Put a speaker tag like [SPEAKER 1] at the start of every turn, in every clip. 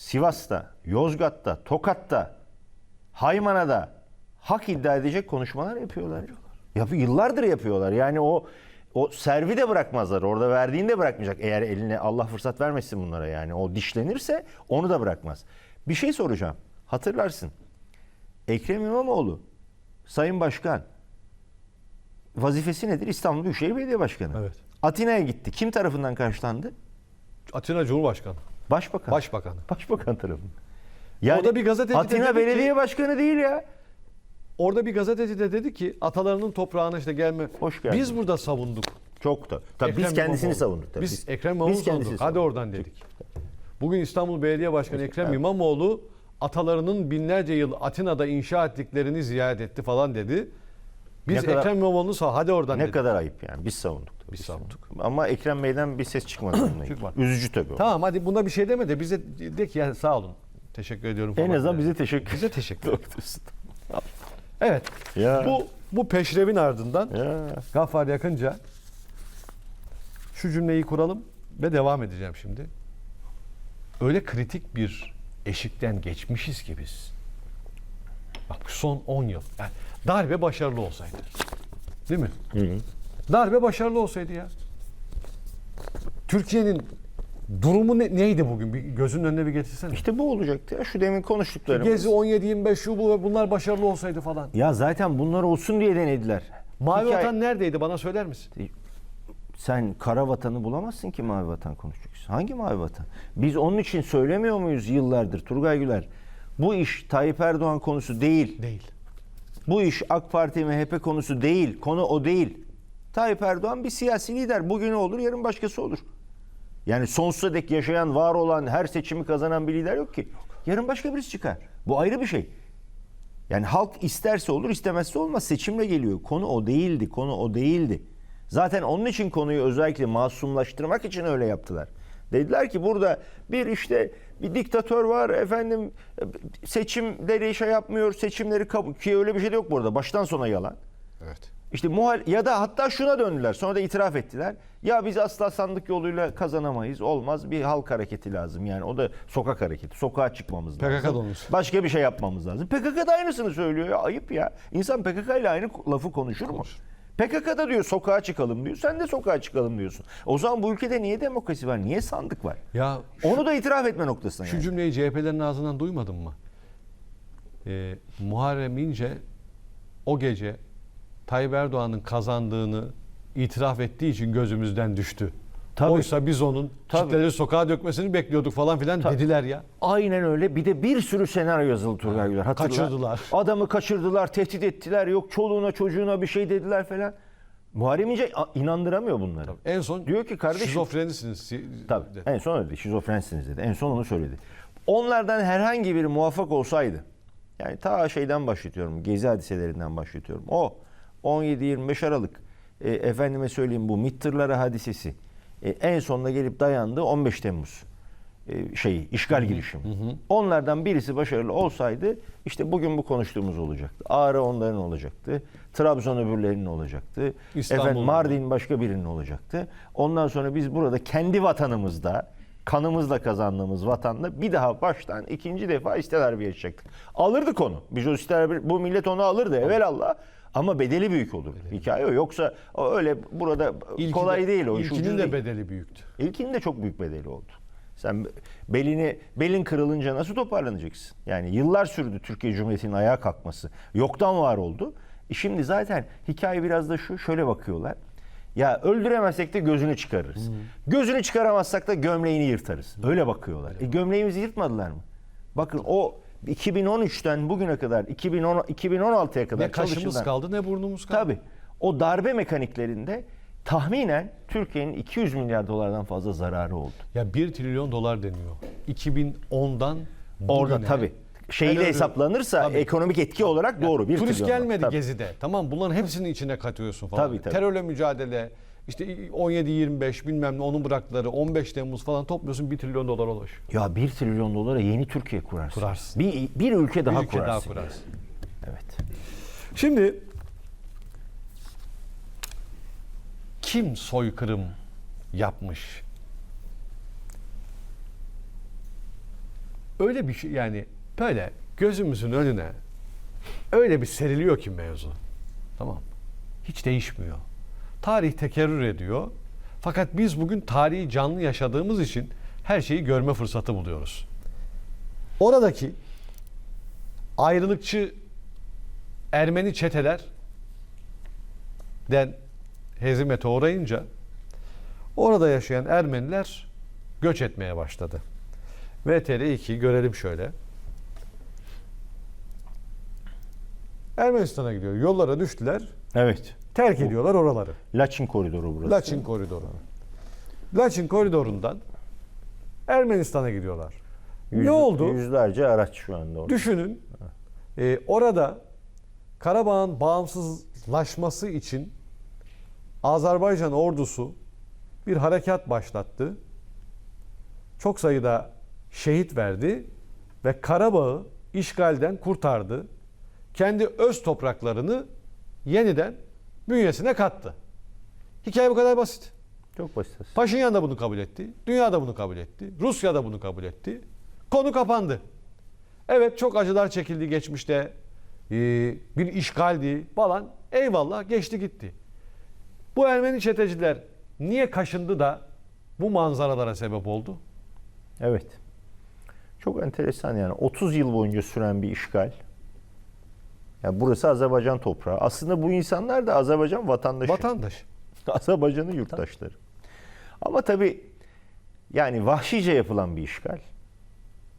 [SPEAKER 1] Sivas'ta, Yozgat'ta, Tokat'ta, Haymana'da hak iddia edecek konuşmalar yapıyorlar. Yapı yıllardır yapıyorlar. Yani o o servi de bırakmazlar. Orada verdiğini de bırakmayacak. Eğer eline Allah fırsat vermesin bunlara yani. O dişlenirse onu da bırakmaz. Bir şey soracağım. Hatırlarsın. Ekrem İmamoğlu Sayın Başkan vazifesi nedir? İstanbul Büyükşehir Belediye Başkanı.
[SPEAKER 2] Evet.
[SPEAKER 1] Atina'ya gitti. Kim tarafından karşılandı?
[SPEAKER 2] Atina Cumhurbaşkanı.
[SPEAKER 1] Başbakan.
[SPEAKER 2] Başbakanı.
[SPEAKER 1] Başbakan tarafından.
[SPEAKER 2] Orada bir gazeteci
[SPEAKER 1] Atina
[SPEAKER 2] dedi ki-
[SPEAKER 1] Belediye Başkanı değil ya.
[SPEAKER 2] Orada bir gazeteci de dedi ki atalarının toprağına işte gelme.
[SPEAKER 1] Hoş geldin.
[SPEAKER 2] Biz burada savunduk.
[SPEAKER 1] Çok da. Tabii
[SPEAKER 2] Ekrem
[SPEAKER 1] biz kendisini
[SPEAKER 2] İmamoğlu.
[SPEAKER 1] savunduk. Tabii.
[SPEAKER 2] Biz Ekrem İmamoğlu
[SPEAKER 1] biz kendisini
[SPEAKER 2] savunduk. Hadi
[SPEAKER 1] savunduk.
[SPEAKER 2] oradan dedik. Bugün İstanbul Belediye Başkanı Ekrem İmamoğlu atalarının binlerce yıl Atina'da inşa ettiklerini ziyaret etti falan dedi. Biz
[SPEAKER 1] Ne kadar-
[SPEAKER 2] Ekrem İmamoğlu'nu sağ hadi oradan
[SPEAKER 1] Ne
[SPEAKER 2] dedik.
[SPEAKER 1] kadar ayıp yani. Biz savunduk.
[SPEAKER 2] Biz savunduk.
[SPEAKER 1] Ama Ekrem Bey'den bir ses çıkmadı.
[SPEAKER 2] Çıkmadı.
[SPEAKER 1] Üzücü tabii o.
[SPEAKER 2] Tamam hadi buna bir şey deme de bize de ki yani sağ olun. Teşekkür ediyorum falan.
[SPEAKER 1] En azından bize teşekkür
[SPEAKER 2] bize teşekkür. Evet.
[SPEAKER 1] Ya.
[SPEAKER 2] Bu bu peşrevin ardından
[SPEAKER 1] Ya.
[SPEAKER 2] Gaffar yakınca şu cümleyi kuralım ve devam edeceğim şimdi. Öyle kritik bir eşikten geçmişiz ki biz. Bak son 10 yıl. Yani darbe başarılı olsaydı. Değil mi? Darbe başarılı olsaydı ya. Türkiye'nin durumu ne- neydi bugün? Bir gözünün önüne bir getirsene.
[SPEAKER 1] İşte bu olacaktı ya. Şu demin konuştuklarımız.
[SPEAKER 2] Gezi 17-25 şu bu ve bunlar başarılı olsaydı falan.
[SPEAKER 1] Ya zaten bunlar olsun diye denediler.
[SPEAKER 2] Mavi
[SPEAKER 1] Hikaye-
[SPEAKER 2] Vatan neredeydi bana söyler misin?
[SPEAKER 1] Sen kara vatanı bulamazsın ki mavi vatan konuşacaksın. Hangi mavi vatan? Biz onun için söylemiyor muyuz yıllardır Turgay Güler? Bu iş Tayyip Erdoğan konusu değil.
[SPEAKER 2] Değil.
[SPEAKER 1] Bu iş AK Parti MHP konusu değil. Konu o değil. Tayyip Erdoğan bir siyasi lider. Bugün olur, yarın başkası olur. Yani sonsuza dek yaşayan, var olan, her seçimi kazanan bir lider yok ki. Yarın başka birisi çıkar. Bu ayrı bir şey. Yani halk isterse olur, istemezse olmaz. Seçimle geliyor. Konu o değildi. Konu o değildi. Zaten onun için konuyu özellikle masumlaştırmak için öyle yaptılar. Dediler ki burada bir işte bir diktatör var efendim seçimleri şey yapmıyor seçimleri kabul ki öyle bir şey de yok burada baştan sona yalan.
[SPEAKER 2] Evet.
[SPEAKER 1] İşte muhal ya da hatta şuna döndüler. Sonra da itiraf ettiler. Ya biz asla sandık yoluyla kazanamayız. Olmaz. Bir halk hareketi lazım. Yani o da sokak hareketi. Sokağa çıkmamız
[SPEAKER 2] PKK
[SPEAKER 1] lazım.
[SPEAKER 2] da olmuş.
[SPEAKER 1] Başka bir şey yapmamız lazım. PKK da aynısını söylüyor ya. Ayıp ya. İnsan PKK ile aynı lafı konuşur mu? PKK da diyor sokağa çıkalım diyor. Sen de sokağa çıkalım diyorsun. O zaman bu ülkede niye demokrasi var? Niye sandık var?
[SPEAKER 2] Ya
[SPEAKER 1] Onu da itiraf etme noktasına
[SPEAKER 2] Şu
[SPEAKER 1] yani.
[SPEAKER 2] cümleyi CHP'lerin ağzından duymadın mı? Ee, Muharrem İnce o gece Tayyip Erdoğan'ın kazandığını itiraf ettiği için gözümüzden düştü.
[SPEAKER 1] Tabii.
[SPEAKER 2] Oysa biz onun
[SPEAKER 1] Tabii.
[SPEAKER 2] kitleleri sokağa dökmesini bekliyorduk falan filan dediler ya.
[SPEAKER 1] Aynen öyle. Bir de bir sürü senaryo yazıldı Turgay Güler. Hatırla.
[SPEAKER 2] Kaçırdılar.
[SPEAKER 1] Adamı kaçırdılar, tehdit ettiler. Yok çoluğuna çocuğuna bir şey dediler falan. Muharrem İnce inandıramıyor bunları.
[SPEAKER 2] En son
[SPEAKER 1] Diyor ki kardeşim-
[SPEAKER 2] şizofrenisiniz.
[SPEAKER 1] Tabii. En son öyle dedi. Şizofrensiniz dedi. En son onu söyledi. Onlardan herhangi biri muvaffak olsaydı yani ta şeyden başlatıyorum. Gezi hadiselerinden başlatıyorum. O 17-25 Aralık e, efendime söyleyeyim bu MİT tırları hadisesi e, en sonunda gelip dayandı 15 Temmuz e, şeyi işgal girişimi. Onlardan birisi başarılı olsaydı işte bugün bu konuştuğumuz olacaktı. Ağrı onların olacaktı. Trabzon öbürlerinin olacaktı.
[SPEAKER 2] İstanbul.
[SPEAKER 1] Efendim Mardin başka birinin olacaktı. Ondan sonra biz burada kendi vatanımızda kanımızla kazandığımız vatanda bir daha baştan ikinci defa İstiklal Harbi yaşayacaktık. Alırdık onu. Biz o İstiklal Harbi- bu millet onu alırdı evelallah. Ama bedeli büyük olur. Hikaye o. Yoksa o öyle burada
[SPEAKER 2] İlki
[SPEAKER 1] kolay
[SPEAKER 2] de-
[SPEAKER 1] değil o.
[SPEAKER 2] İlkinin de bedeli büyüktü.
[SPEAKER 1] İlkinin de çok büyük bedeli oldu. Sen belini belin kırılınca nasıl toparlanacaksın? Yani yıllar sürdü Türkiye Cumhuriyeti'nin ayağa kalkması. Yoktan var oldu. E şimdi zaten hikaye biraz da şu şöyle bakıyorlar. Ya öldüremezsek de gözünü çıkarırız. Gözünü çıkaramazsak da gömleğini yırtarız. Öyle bakıyorlar. E gömleğimizi yırtmadılar mı? Bakın o 2013'ten bugüne kadar 2010 2016'ya kadar
[SPEAKER 2] Ne kaşımız kaldı ne burnumuz kaldı.
[SPEAKER 1] Tabii. O darbe mekaniklerinde tahminen Türkiye'nin 200 milyar dolardan fazla zararı oldu.
[SPEAKER 2] Ya 1 trilyon dolar deniyor. 2010'dan
[SPEAKER 1] Orada tabii. Şeyle hesaplanırsa
[SPEAKER 2] Tabii.
[SPEAKER 1] ekonomik etki olarak doğru. Bir
[SPEAKER 2] Turist gelmedi
[SPEAKER 1] Tabii.
[SPEAKER 2] gezide. Tamam bunların hepsini içine katıyorsun falan.
[SPEAKER 1] Tabii, tabii.
[SPEAKER 2] Terörle mücadele, işte 17-25 bilmem ne onun bıraktıkları 15 Temmuz falan topluyorsun 1 trilyon dolar ulaşıyor.
[SPEAKER 1] Ya 1 trilyon dolara yeni Türkiye kurarsın.
[SPEAKER 2] Kurarsın.
[SPEAKER 1] Bir, bir ülke daha
[SPEAKER 2] Bir ülke
[SPEAKER 1] kurarsın.
[SPEAKER 2] daha kurarsın.
[SPEAKER 1] Evet.
[SPEAKER 2] Şimdi kim soykırım yapmış? öyle bir şey yani böyle gözümüzün önüne öyle bir seriliyor ki mevzu. Tamam. Hiç değişmiyor. Tarih tekerrür ediyor. Fakat biz bugün tarihi canlı yaşadığımız için her şeyi görme fırsatı buluyoruz. Oradaki ayrılıkçı Ermeni çeteler den hezimete uğrayınca orada yaşayan Ermeniler göç etmeye başladı. VTR 2 görelim şöyle. Ermenistan'a gidiyor. Yollara düştüler.
[SPEAKER 1] Evet.
[SPEAKER 2] Terk ediyorlar oraları.
[SPEAKER 1] Laçin koridoru burası.
[SPEAKER 2] Laçin koridoru. Laçin koridorundan Ermenistan'a gidiyorlar.
[SPEAKER 1] Yüz-
[SPEAKER 2] ne oldu?
[SPEAKER 1] Yüzlerce araç şu anda orada.
[SPEAKER 2] Düşünün. e, orada Karabağ'ın bağımsızlaşması için Azerbaycan ordusu bir harekat başlattı. Çok sayıda şehit verdi ve Karabağ'ı işgalden kurtardı. Kendi öz topraklarını yeniden bünyesine kattı. Hikaye bu kadar basit.
[SPEAKER 1] Çok basit.
[SPEAKER 2] Paşinyan da bunu kabul etti. Dünya da bunu kabul etti. Rusya da bunu kabul etti. Konu kapandı. Evet çok acılar çekildi geçmişte. Ee, bir işgaldi falan. Eyvallah geçti gitti. Bu Ermeni çeteciler niye kaşındı da bu manzaralara sebep oldu?
[SPEAKER 1] Evet. Çok enteresan yani 30 yıl boyunca süren bir işgal. Yani burası Azerbaycan toprağı. Aslında bu insanlar da Azerbaycan vatandaşı.
[SPEAKER 2] Vatandaş.
[SPEAKER 1] Azerbaycan'ın yurttaşları. Ama tabii yani vahşice yapılan bir işgal.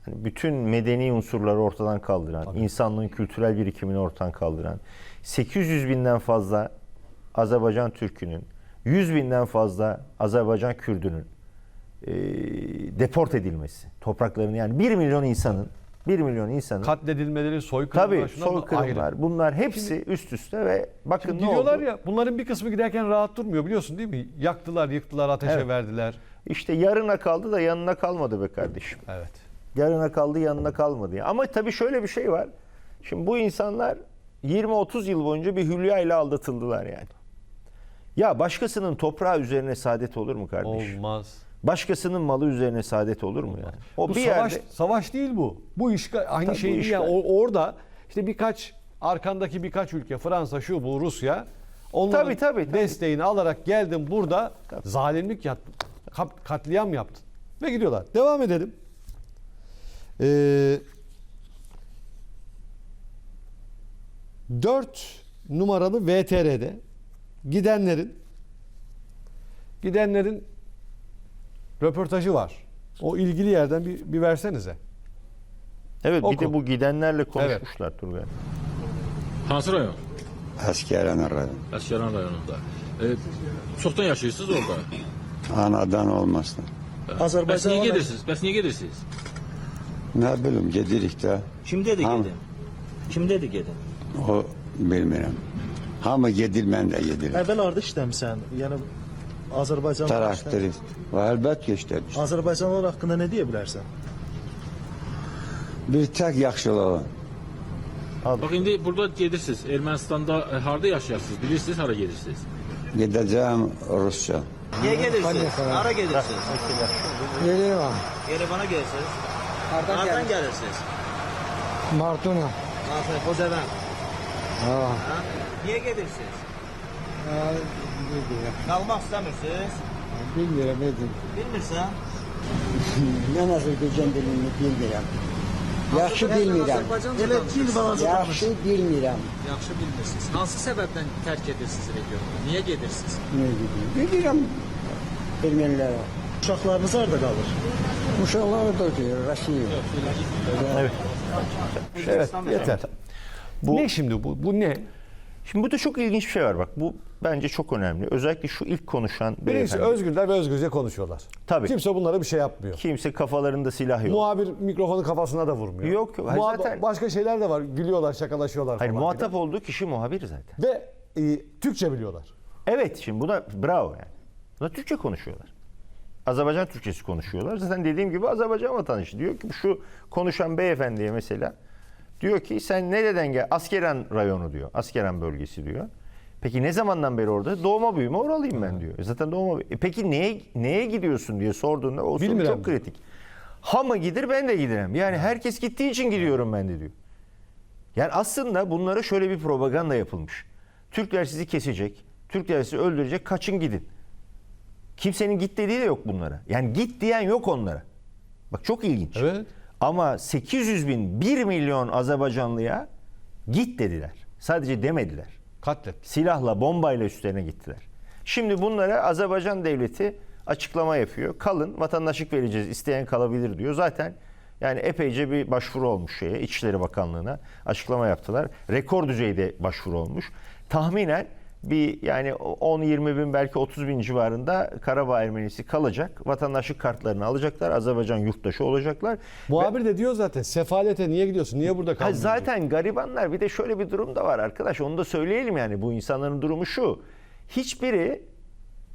[SPEAKER 1] Hani bütün medeni unsurları ortadan kaldıran, insanlığın kültürel birikimini ortadan kaldıran, 800 binden fazla Azerbaycan Türk'ünün, 100 binden fazla Azerbaycan Kürdünün e, deport edilmesi, topraklarını yani 1 milyon insanın, 1 milyon insanın
[SPEAKER 2] Katledilmeleri, soykırımlar,
[SPEAKER 1] tabii soykırımlar, bunlar hepsi üst üste ve bakın
[SPEAKER 2] Şimdi
[SPEAKER 1] ne
[SPEAKER 2] gidiyorlar
[SPEAKER 1] oldu?
[SPEAKER 2] ya bunların bir kısmı giderken rahat durmuyor biliyorsun değil mi? Yaktılar, yıktılar, ateşe
[SPEAKER 1] Evet.
[SPEAKER 2] verdiler.
[SPEAKER 1] İşte yarına kaldı da yanına kalmadı be kardeşim.
[SPEAKER 2] Evet.
[SPEAKER 1] Yarına kaldı yanına kalmadı. Ama tabii şöyle bir şey var. Şimdi bu insanlar 20-30 yıl boyunca bir hülya ile aldatıldılar yani. Ya başkasının toprağı üzerine saadet olur mu kardeş?
[SPEAKER 2] Olmaz.
[SPEAKER 1] Başkasının malı üzerine saadet olur mu yani? O
[SPEAKER 2] bu
[SPEAKER 1] bir
[SPEAKER 2] savaş
[SPEAKER 1] yerde
[SPEAKER 2] savaş değil bu. Bu işgal aynı
[SPEAKER 1] Tabii
[SPEAKER 2] şey
[SPEAKER 1] bu
[SPEAKER 2] değil ya.
[SPEAKER 1] işgal.
[SPEAKER 2] O- orada işte birkaç arkandaki birkaç ülke Fransa şu bu Rusya onların
[SPEAKER 1] Tabii, tabii, tabii.
[SPEAKER 2] desteğini alarak geldim burada zalimlik yaptın. Kat- Katliam yaptın. Ve gidiyorlar. Devam edelim. Ee, 4 numaralı VTR'de gidenlerin gidenlerin röportajı var. O ilgili yerden bir, bir versenize.
[SPEAKER 1] evet bir
[SPEAKER 2] Oku.
[SPEAKER 1] de bu gidenlerle konuşmuşlar Turgay.
[SPEAKER 3] Hansı rayon?
[SPEAKER 4] Əskərən rayon.
[SPEAKER 3] Əsgəran rayonunda. E, çoxdan yaşayırsınız orada.
[SPEAKER 4] Anadan olmasın.
[SPEAKER 3] Bəs
[SPEAKER 5] Azərbaycan
[SPEAKER 3] niyə gedirsiniz? Bəs niyə gedirsiniz?
[SPEAKER 4] Nə bilim, gedirik də.
[SPEAKER 5] Kim dedi
[SPEAKER 4] Hamı.
[SPEAKER 5] gedin? Kim dedi gedin?
[SPEAKER 4] O bilmirəm. Hamı gedir, mən də gedirəm.
[SPEAKER 5] Əvvəl harda işləmisən? Yəni Azərbaycan
[SPEAKER 4] Traktorist. Və əlbəttə işləmiş.
[SPEAKER 5] Azərbaycanlılar haqqında nə deyə bilərsən?
[SPEAKER 4] Bir tək yaxşılığı.
[SPEAKER 3] Bax indi burada gedirsiniz. Ermənistanda e, harda yaşayırsınız? Bilirsiniz hara gedirsiniz?
[SPEAKER 4] Gedəcəm Rusça.
[SPEAKER 5] Niyə gedirsiniz? Hara gedirsiniz?
[SPEAKER 6] Yerevan,
[SPEAKER 5] Yerevana gedirsiniz. Hardan gəlirsiniz?
[SPEAKER 6] Martuna.
[SPEAKER 5] Nasıl? Xocavənd.
[SPEAKER 6] Ha,
[SPEAKER 5] Ha? Niyə gedirsiniz?
[SPEAKER 6] Ha, bilmiyorum.
[SPEAKER 5] Qalmaq istəmirsiniz?
[SPEAKER 6] Bilmiyorum dedim.
[SPEAKER 5] Bilmirsən?
[SPEAKER 6] Ben Azerbaycan dilini bilmiyorum. Yaxşı bilmirəm.
[SPEAKER 5] Elə dil balaca
[SPEAKER 6] Yaxşı bilmirəm.
[SPEAKER 7] Yaxşı bilmirsiniz. Hansı səbəbdən tərk edirsiniz regionu? Niyə gedirsiniz?
[SPEAKER 6] Ne bileyim. Bilmirəm ermənilərə.
[SPEAKER 5] Uşaqlarınız harda qalır?
[SPEAKER 6] Uşaqları da diyor, Rusiya.
[SPEAKER 2] Evet, yeter.
[SPEAKER 1] Bu-
[SPEAKER 2] ne şimdi bu? Bu ne?
[SPEAKER 1] Şimdi burada çok ilginç bir şey var bak. Bu bence çok önemli. Özellikle şu ilk konuşan
[SPEAKER 2] Birincisi
[SPEAKER 1] beyefendi.
[SPEAKER 2] özgürler ve özgürce konuşuyorlar.
[SPEAKER 1] Tabii.
[SPEAKER 2] Kimse bunlara bir şey yapmıyor.
[SPEAKER 1] Kimse kafalarında silah yok.
[SPEAKER 2] Muhabir mikrofonu kafasına da vurmuyor.
[SPEAKER 1] Yok, yok.
[SPEAKER 2] Muhab-
[SPEAKER 1] zaten-
[SPEAKER 2] Başka şeyler de var. Gülüyorlar, şakalaşıyorlar
[SPEAKER 1] Hayır
[SPEAKER 2] falan.
[SPEAKER 1] muhatap
[SPEAKER 2] filan.
[SPEAKER 1] olduğu kişi muhabir zaten.
[SPEAKER 2] Ve e, Türkçe biliyorlar.
[SPEAKER 1] Evet şimdi buna bravo yani. Buna Türkçe konuşuyorlar. Azerbaycan Türkçesi konuşuyorlar. Zaten dediğim gibi Azerbaycan vatandaşı. Diyor ki şu konuşan beyefendiye mesela diyor ki sen nereden gel? Askeran rayonu diyor. Askeran bölgesi diyor. Peki ne zamandan beri orada? Doğma büyüme oralıyım ben diyor. E Zaten doğma. E Peki neye neye gidiyorsun diye sorduğunda o soru çok kritik. Ha mı gider ben de giderim. Yani herkes gittiği için gidiyorum ben de diyor. Yani aslında bunlara şöyle bir propaganda yapılmış. Türkler sizi kesecek, Türkler sizi öldürecek, kaçın gidin. Kimsenin git dediği de yok bunlara. Yani git diyen yok onlara. Bak çok ilginç.
[SPEAKER 2] Evet.
[SPEAKER 1] Ama 800 bin, 1 milyon Azerbaycanlıya git dediler. Sadece demediler.
[SPEAKER 2] Katlet.
[SPEAKER 1] Silahla, bombayla üstlerine gittiler. Şimdi bunlara Azerbaycan devleti açıklama yapıyor. Kalın, vatandaşlık vereceğiz, isteyen kalabilir diyor. Zaten yani epeyce bir başvuru olmuş şeye, İçişleri Bakanlığı'na açıklama yaptılar. Rekor düzeyde başvuru olmuş. Tahminen bir yani 10-20 bin belki 30 bin civarında Karabağ Ermenisi kalacak. Vatandaşlık kartlarını alacaklar. Azerbaycan yurttaşı olacaklar.
[SPEAKER 2] Muhabir de diyor zaten sefalete niye gidiyorsun? Niye burada kaldın?
[SPEAKER 1] zaten garibanlar bir de şöyle bir durum da var arkadaş. Onu da söyleyelim yani bu insanların durumu şu. Hiçbiri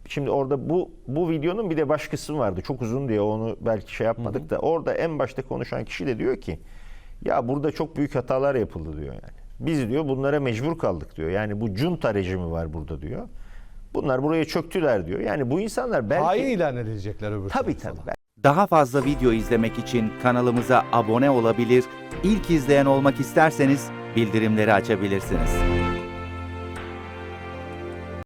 [SPEAKER 1] şimdi orada bu bu videonun bir de baş kısmı vardı. Çok uzun diye onu belki şey yapmadık da orada en başta konuşan kişi de diyor ki ya burada çok büyük hatalar yapıldı diyor yani. Biz diyor bunlara mecbur kaldık diyor. Yani bu junta rejimi var burada diyor. Bunlar buraya çöktüler diyor. Yani bu insanlar belki
[SPEAKER 2] Hain ilan edilecekler öbür
[SPEAKER 1] tabii
[SPEAKER 2] tarafa.
[SPEAKER 1] tabii
[SPEAKER 8] Daha fazla video izlemek için kanalımıza abone olabilir, ilk izleyen olmak isterseniz bildirimleri açabilirsiniz.